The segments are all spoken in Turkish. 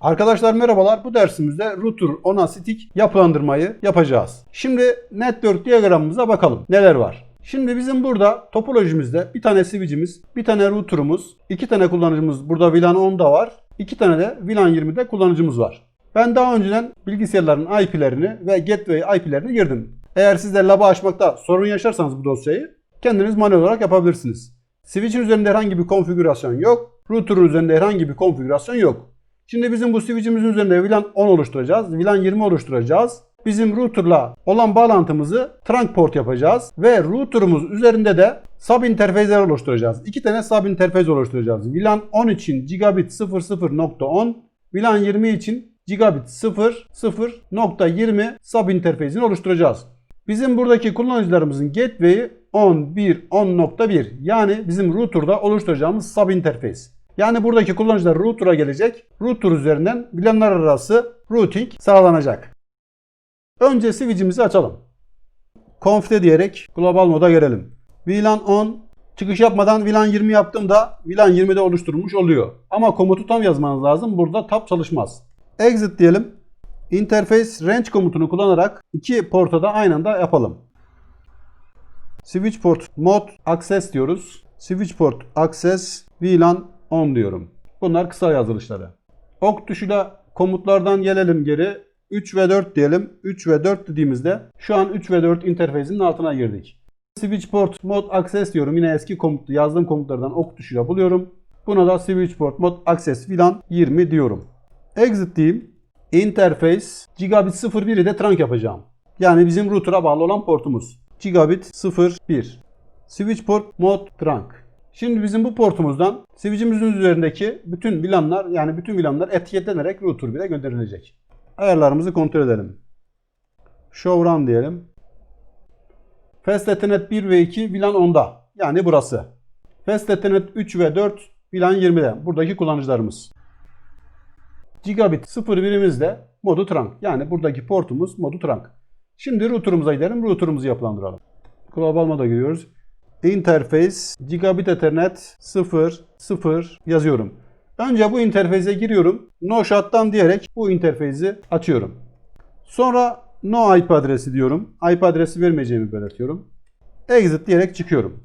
Arkadaşlar merhabalar. Bu dersimizde router ona stick yapılandırmayı yapacağız. Şimdi network diyagramımıza bakalım. Neler var? Şimdi bizim burada topolojimizde bir tane switch'imiz, bir tane router'umuz, iki tane kullanıcımız burada VLAN 10'da var. iki tane de VLAN 20'de kullanıcımız var. Ben daha önceden bilgisayarların IP'lerini ve gateway IP'lerini girdim. Eğer siz de lab'ı açmakta sorun yaşarsanız bu dosyayı kendiniz manuel olarak yapabilirsiniz. Switch'in üzerinde herhangi bir konfigürasyon yok. Router'ın üzerinde herhangi bir konfigürasyon yok. Şimdi bizim bu switch'imizin üzerinde VLAN 10 oluşturacağız. VLAN 20 oluşturacağız. Bizim router'la olan bağlantımızı trunk port yapacağız. Ve router'ımız üzerinde de sub interface'ler oluşturacağız. İki tane sub interface oluşturacağız. VLAN 10 için gigabit 00.10, VLAN 20 için gigabit 00.20 sub interface'ini oluşturacağız. Bizim buradaki kullanıcılarımızın gateway'i 10.1.10.1 yani bizim router'da oluşturacağımız sub interface. Yani buradaki kullanıcılar router'a gelecek. Router üzerinden VLAN'lar arası routing sağlanacak. Önce switch'imizi açalım. Config diyerek global moda gelelim. VLAN 10 çıkış yapmadan VLAN 20 yaptığımda VLAN 20'de oluşturulmuş oluyor. Ama komutu tam yazmanız lazım. Burada tab çalışmaz. Exit diyelim. Interface range komutunu kullanarak iki porta da aynı anda yapalım. Switch port mod access diyoruz. Switch port access VLAN 10 diyorum. Bunlar kısa yazılışları. Ok tuşuyla komutlardan gelelim geri. 3 ve 4 diyelim. 3 ve 4 dediğimizde şu an 3 ve 4 interfezinin altına girdik. Switch port mod access diyorum. Yine eski komut yazdığım komutlardan ok tuşuyla buluyorum. Buna da switch port mod access VLAN 20 diyorum. Exit diyeyim. Interface gigabit 01'i de trunk yapacağım. Yani bizim router'a bağlı olan portumuz. Gigabit 01. Switch port mod trunk. Şimdi bizim bu portumuzdan switch'imizin üzerindeki bütün VLAN'lar yani bütün VLAN'lar etiketlenerek router 1'e gönderilecek. Ayarlarımızı kontrol edelim. Show run diyelim. Fast Ethernet 1 ve 2 VLAN 10'da. Yani burası. Fast Ethernet 3 ve 4 VLAN 20'de. Buradaki kullanıcılarımız. Gigabit 01'imiz de modu trunk. Yani buradaki portumuz modu trunk. Şimdi router'ımıza gidelim. Router'ımızı yapılandıralım. Global moda giriyoruz. Interface Gigabit Ethernet 0 0 yazıyorum. Önce bu interface'e giriyorum. No shutdown diyerek bu interface'i açıyorum. Sonra no IP adresi diyorum. IP adresi vermeyeceğimi belirtiyorum. Exit diyerek çıkıyorum.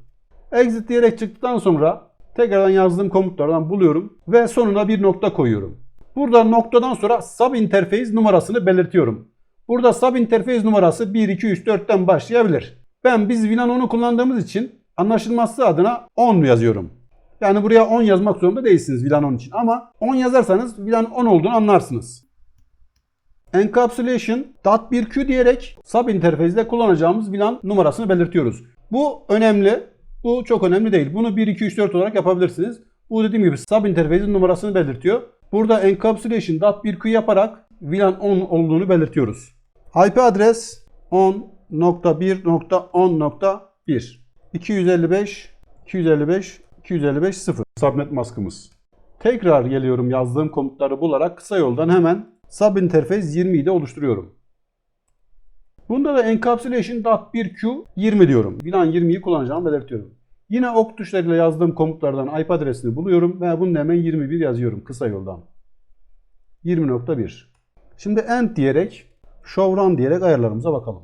Exit diyerek çıktıktan sonra tekrardan yazdığım komutlardan buluyorum ve sonuna bir nokta koyuyorum. Burada noktadan sonra sub interface numarasını belirtiyorum. Burada sub interface numarası 1, 2, 3, 4'ten başlayabilir. Ben biz VLAN 10'u kullandığımız için anlaşılması adına 10 yazıyorum. Yani buraya 10 yazmak zorunda değilsiniz VLAN 10 için ama 10 yazarsanız VLAN 10 olduğunu anlarsınız. Encapsulation .1q diyerek sub interface'de kullanacağımız VLAN numarasını belirtiyoruz. Bu önemli. Bu çok önemli değil. Bunu 1, 2, 3, 4 olarak yapabilirsiniz. Bu dediğim gibi sub interface'in numarasını belirtiyor. Burada encapsulation .1q yaparak VLAN 10 olduğunu belirtiyoruz. IP adres 10.1.10.1 255 255 255 0 subnet maskımız. Tekrar geliyorum yazdığım komutları bularak kısa yoldan hemen sub interface 20'yi de oluşturuyorum. Bunda da encapsulation.1q 20 diyorum. VLAN 20'yi kullanacağımı belirtiyorum. Yine ok tuşlarıyla yazdığım komutlardan IP adresini buluyorum ve bunu hemen 21 yazıyorum kısa yoldan. 20.1 Şimdi end diyerek show run diyerek ayarlarımıza bakalım.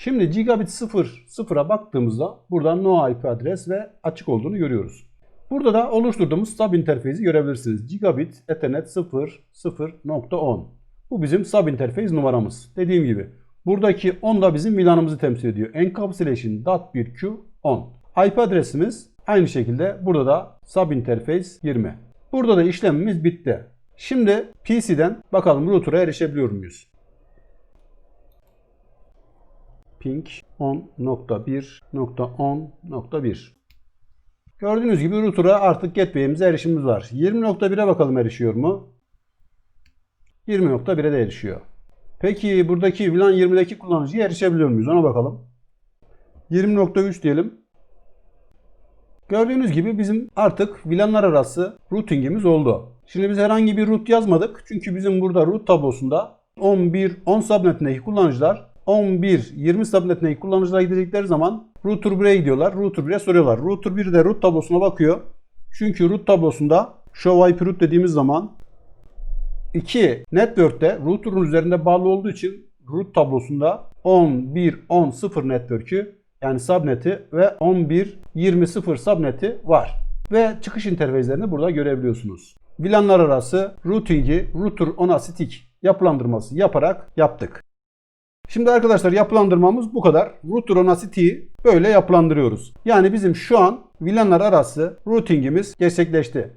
Şimdi gigabit 0 sıfıra baktığımızda buradan no IP adres ve açık olduğunu görüyoruz. Burada da oluşturduğumuz sub interface'i görebilirsiniz. Gigabit Ethernet 0 0.10. Bu bizim sub interface numaramız. Dediğim gibi buradaki 10 da bizim VLAN'ımızı temsil ediyor. Encapsulation.1q 10. IP adresimiz aynı şekilde burada da sub interface 20. Burada da işlemimiz bitti. Şimdi PC'den bakalım router'a erişebiliyor muyuz? Ping 10.1.10.1 Gördüğünüz gibi router'a artık gateway'imize erişimimiz var. 20.1'e bakalım erişiyor mu? 20.1'e de erişiyor. Peki buradaki VLAN 20'deki kullanıcıya erişebiliyor muyuz? Ona bakalım. 20.3 diyelim. Gördüğünüz gibi bizim artık VLAN'lar arası routingimiz oldu. Şimdi biz herhangi bir root yazmadık. Çünkü bizim burada root tablosunda 11 10 subnetindeki kullanıcılar 11 20 subnetindeki kullanıcılara gidecekleri zaman router 1'e gidiyorlar. Router 1'e soruyorlar. Router 1 de root tablosuna bakıyor. Çünkü root tablosunda show IP root dediğimiz zaman iki network'te router'ın üzerinde bağlı olduğu için root tablosunda 10, 1, 10, 0 network'ü yani subnet'i ve 11, 20, 0 subnet'i var. Ve çıkış interfeyslerini burada görebiliyorsunuz. VLAN'lar arası routing'i router ona stick yapılandırması yaparak yaptık. Şimdi arkadaşlar yapılandırmamız bu kadar. Router ona stick'i böyle yapılandırıyoruz. Yani bizim şu an VLAN'lar arası routing'imiz gerçekleşti.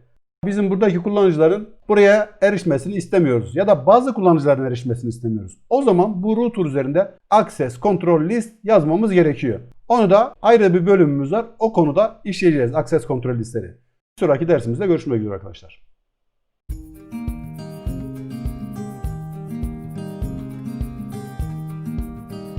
Bizim buradaki kullanıcıların buraya erişmesini istemiyoruz ya da bazı kullanıcıların erişmesini istemiyoruz. O zaman bu router üzerinde access control list yazmamız gerekiyor. Onu da ayrı bir bölümümüz var. O konuda işleyeceğiz access control listleri. Bir sonraki dersimizde görüşmek üzere arkadaşlar.